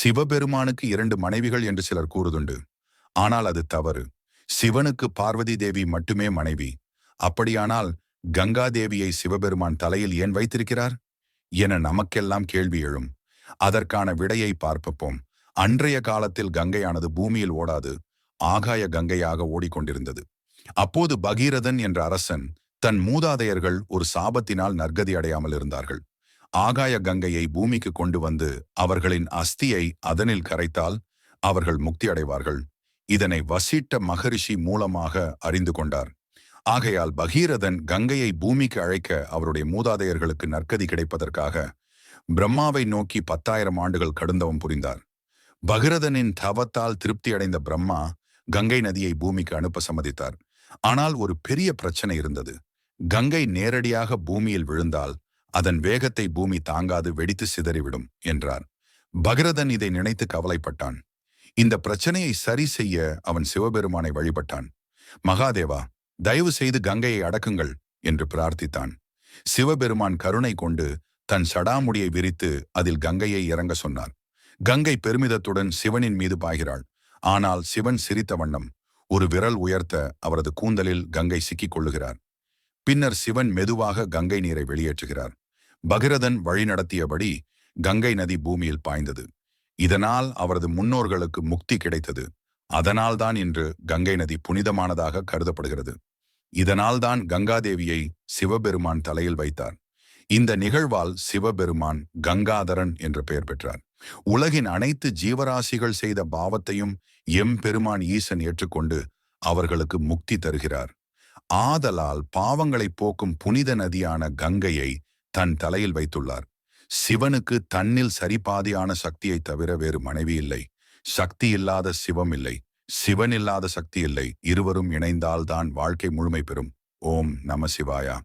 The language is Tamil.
சிவபெருமானுக்கு இரண்டு மனைவிகள் என்று சிலர் கூறுதுண்டு. ஆனால் அது தவறு. சிவனுக்கு பார்வதி தேவி மட்டுமே மனைவி. அப்படியானால் கங்கா தேவியை சிவபெருமான் தலையில் ஏன் வைத்திருக்கிறார்? என நமக்கெல்லாம் கேள்வி எழும். அதற்கான விடையை பார்ப்போம் அன்றைய காலத்தில் கங்கையானது பூமியில் ஓடாது. ஆகாய கங்கையாக ஓடிக்கொண்டிருந்தது. அப்போது பகீரதன் என்ற அரசன் தன் மூதாதையர்கள் ஒரு சாபத்தினால் நற்கதி அடையாமல் இருந்தார்கள். ஆகாய கங்கையை பூமிக்கு கொண்டு வந்து அவர்களின் அஸ்தியை அதனில் கரைத்தால் அவர்கள் முக்தி அடைவார்கள் இதனை வசிட்ட மகரிஷி மூலமாக அறிந்து கொண்டார். ஆகையால் பகீரதன் கங்கையை பூமிக்கு அழைக்க அவருடைய மூதாதையர்களுக்கு நற்கதி கிடைப்பதற்காக பிரம்மாவை நோக்கி பத்தாயிரம் ஆண்டுகள் கடுந்தவம் புரிந்தார். பகிரதனின் தவத்தால் திருப்தி அடைந்த பிரம்மா கங்கை நதியை பூமிக்கு அனுப்ப சம்மதித்தார். ஆனால் ஒரு பெரிய பிரச்சனை இருந்தது. கங்கை நேரடியாக பூமியில் விழுந்தால் அதன் வேகத்தை பூமி தாங்காது வெடித்து சிதறிவிடும் என்றார். பகிரதன் இதை நினைத்து கவலைப்பட்டான். இந்த பிரச்சனையை சரி செய்ய அவன் சிவபெருமானை வழிபட்டான். மகாதேவா தயவு செய்து கங்கையை அடக்குங்கள் என்று பிரார்த்தித்தான். சிவபெருமான் கருணை கொண்டு தன் சடாமுடியை விரித்து அதில் கங்கையை இறங்க சொன்னார். கங்கை பெருமிதத்துடன் சிவனின் மீது பாய்கிறாள். ஆனால் சிவன் சிரித்த வண்ணம் ஒரு விரல் உயர்த்த அவரது கூந்தலில் கங்கை சிக்கிக் கொள்ளுகிறார். பின்னர் சிவன் மெதுவாக கங்கை நீரை வெளியேற்றுகிறார். பகிரதன் வழிநடத்தியபடி கங்கை நதி பூமியில் பாய்ந்தது. இதனால் அவரது முன்னோர்களுக்கு முக்தி கிடைத்தது. அதனால்தான் இன்று கங்கை நதி புனிதமானதாக கருதப்படுகிறது. இதனால்தான் கங்காதேவியை சிவபெருமான் தலையில் வைத்தார். இந்த நிகழ்வால் சிவபெருமான் கங்காதரன் என்று பெயர் பெற்றார். உலகின் அனைத்து ஜீவராசிகள் செய்த பாவத்தையும் எம் பெருமான் ஈசன் ஏற்றுக்கொண்டு அவர்களுக்கு முக்தி தருகிறார். ஆதலால் பாவங்களை போக்கும் புனித நதியான கங்கையை தன் தலையில் வைத்துள்ளார். சிவனுக்கு தன்னில் சரிபாதியான சக்தியை தவிர வேறு மனைவி இல்லை. சக்தி இல்லாத சிவம் இல்லை. சிவன் இல்லாத சக்தி இல்லை. இருவரும் இணைந்தால்தான் வாழ்க்கை முழுமை பெறும். ஓம் நம சிவாயா.